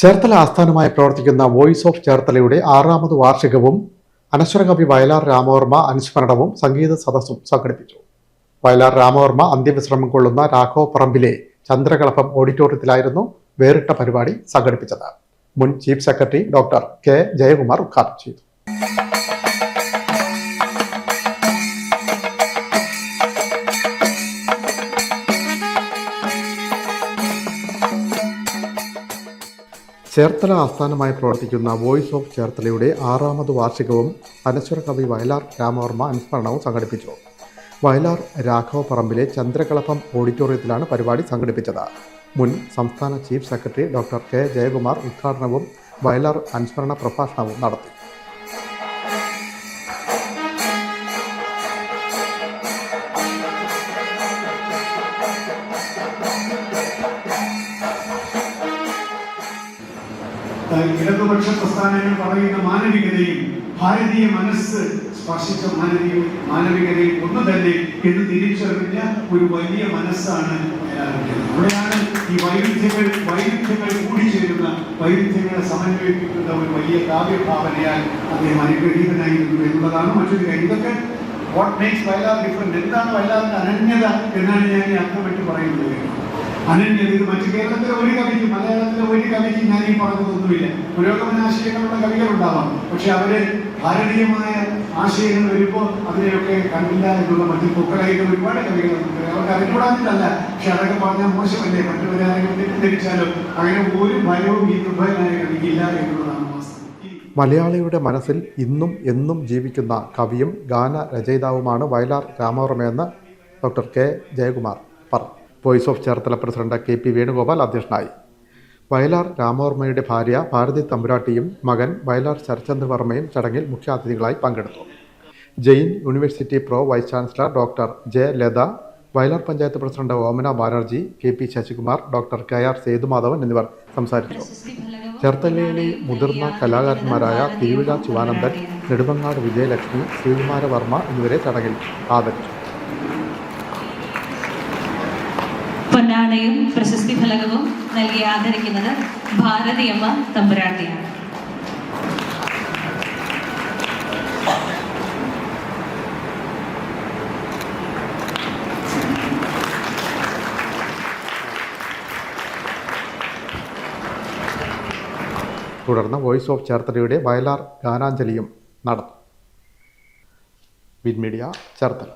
ചേർത്തല ആസ്ഥാനമായി പ്രവർത്തിക്കുന്ന voice of ചേർത്തലയുടെ ആറാമത് വാർഷികവും അനശ്വരകവി വയലാർ രാമവർമ്മ അനുസ്മരണവും സംഗീത സദസ്സും സംഘടിപ്പിച്ചു. വയലാർ രാമവർമ്മ അന്ത്യവിശ്രമം കൊള്ളുന്ന രാഘവ പറമ്പിലെ ചന്ദ്രകളഭം ഓഡിറ്റോറിയത്തിലായിരുന്നു വേറിട്ട പരിപാടി സംഘടിപ്പിച്ചത്. മുൻ chief secretary doctor K Jayakumar ഉദ്ഘാടനം ചെയ്തു. ചേർത്തല ആസ്ഥാനമായി പ്രവർത്തിക്കുന്ന വോയിസ് ഓഫ് ചേർത്തലയുടെ ആറാമത് വാർഷികവും അനശ്വര കവി വയലാർ രാമവർമ്മ അനുസ്മരണവും സംഘടിപ്പിച്ചു. വയലാർ രാഘവ പറമ്പിലെ ചന്ദ്രകളഭം ഓഡിറ്റോറിയത്തിലാണ് പരിപാടി സംഘടിപ്പിച്ചത്. മുൻ സംസ്ഥാന chief secretary doctor K Jayakumar ഉദ്ഘാടനവും വയലാർ അനുസ്മരണ പ്രഭാഷണവും നടത്തി. ഇടതുപക്ഷ പ്രസ്ഥാനങ്ങൾ പറയുന്ന മാനവികതയും ഭാരതീയ മനസ്സ് സ്പർശിച്ച മാനവിക മാനവികതയും ഒന്നും തന്നെ എന്ന് തിരിച്ചറിഞ്ഞ ഒരു വലിയ മനസ്സാണ്. അവിടെയാണ് ഈ വൈരുദ്ധ്യങ്ങൾ വൈരുദ്ധ്യങ്ങൾ കൂടിച്ചേരുന്ന വൈരുദ്ധ്യങ്ങളെ സമന്വയിപ്പിക്കുന്ന ഒരു വലിയ കാവ്യഭാവനയാൽ അദ്ദേഹം അനുഗ്രഹീതനായിരുന്നു എന്നുള്ളതാണ് മറ്റൊരു കാര്യം. ഇതൊക്കെ വാട്ട് മേക്സ് വയലാർ ഡിഫറെന്റ് എന്താണ് വയലാറിന്റെ അനന്യത എന്നാണ് ഞാൻ ഈ അർത്ഥമിട്ട് പറയുന്നത്. അനന്യത ഇത് മറ്റു കേരളത്തിലെ ഒരു കവിക്കും മലയാളത്തിലെ ഒരു കവിക്ക് ഞാൻ ഈ പറഞ്ഞതൊന്നുമില്ല. പുരോഗമന ആശയങ്ങളുള്ള കവികളുണ്ടാവാം. പക്ഷെ അവർ ഭാരതീയമായ ആശയങ്ങൾ വരുമ്പോൾ അതിനെയൊക്കെ കണ്ടില്ല എന്നുള്ള മറ്റു പൊക്കളായിട്ട് ഒരുപാട് കവികളുണ്ട്. അവർക്ക് അറിഞ്ഞുകൂടാത്തതല്ല പക്ഷെ അതൊക്കെ പറഞ്ഞാൽ മോശമല്ലേ? മറ്റുള്ളവരാരെങ്കിലും തെറ്റിദ്ധരിച്ചാലോ? അങ്ങനെ ഒരു ഭയവും ഈ ദുർബലനായ കവിക്കില്ല എന്നുള്ളതാണ് മലയാളിയുടെ മനസ്സിൽ ഇന്നും എന്നും ജീവിക്കുന്ന കവിയും ഗാന രചയിതാവുമാണ് വയലാർ രാമവർമ്മയെന്ന് ഡോക്ടർ കെ. ജയകുമാർ പറഞ്ഞു. Voice of Cherthala president K. P. Venugopal അധ്യക്ഷനായി. വയലാർ രാമവർമ്മയുടെ ഭാര്യ ഭാരതി തമ്പുരാട്ടിയും മകൻ വയലാർ ശരചന്ദ്ര വർമ്മയും ചടങ്ങിൽ മുഖ്യാതിഥികളായി പങ്കെടുത്തു. Jain university pro vice chancellor doctor J Latha Vayalar panchayat president Omana Banerjee K P Sasikumar doctor K R Sethumadhavan എന്നിവർ സംസാരിച്ചു. ചേർത്തലയിലെ മുതിർന്ന കലാകാരന്മാരായ തിരുവിഴ ശിവാനന്ദൻ നെടുമങ്ങാട് വിജയലക്ഷ്മി ശ്രീകുമാര വർമ്മ എന്നിവരെ ചടങ്ങിൽ ആദരിച്ചു. പൊന്നാടയും പ്രശസ്തി ഫലകവും നൽകി ആദരിക്കുന്നത് ഭാരതിയമ്മ തമ്പുരാട്ടിയാണ്. തുടർന്ന് വോയിസ് ഓഫ് ചേർത്തലയുടെ വയലാർ ഗാനാഞ്ജലിയും നടന്നു വിൻമീഡിയ ചേർത്തല.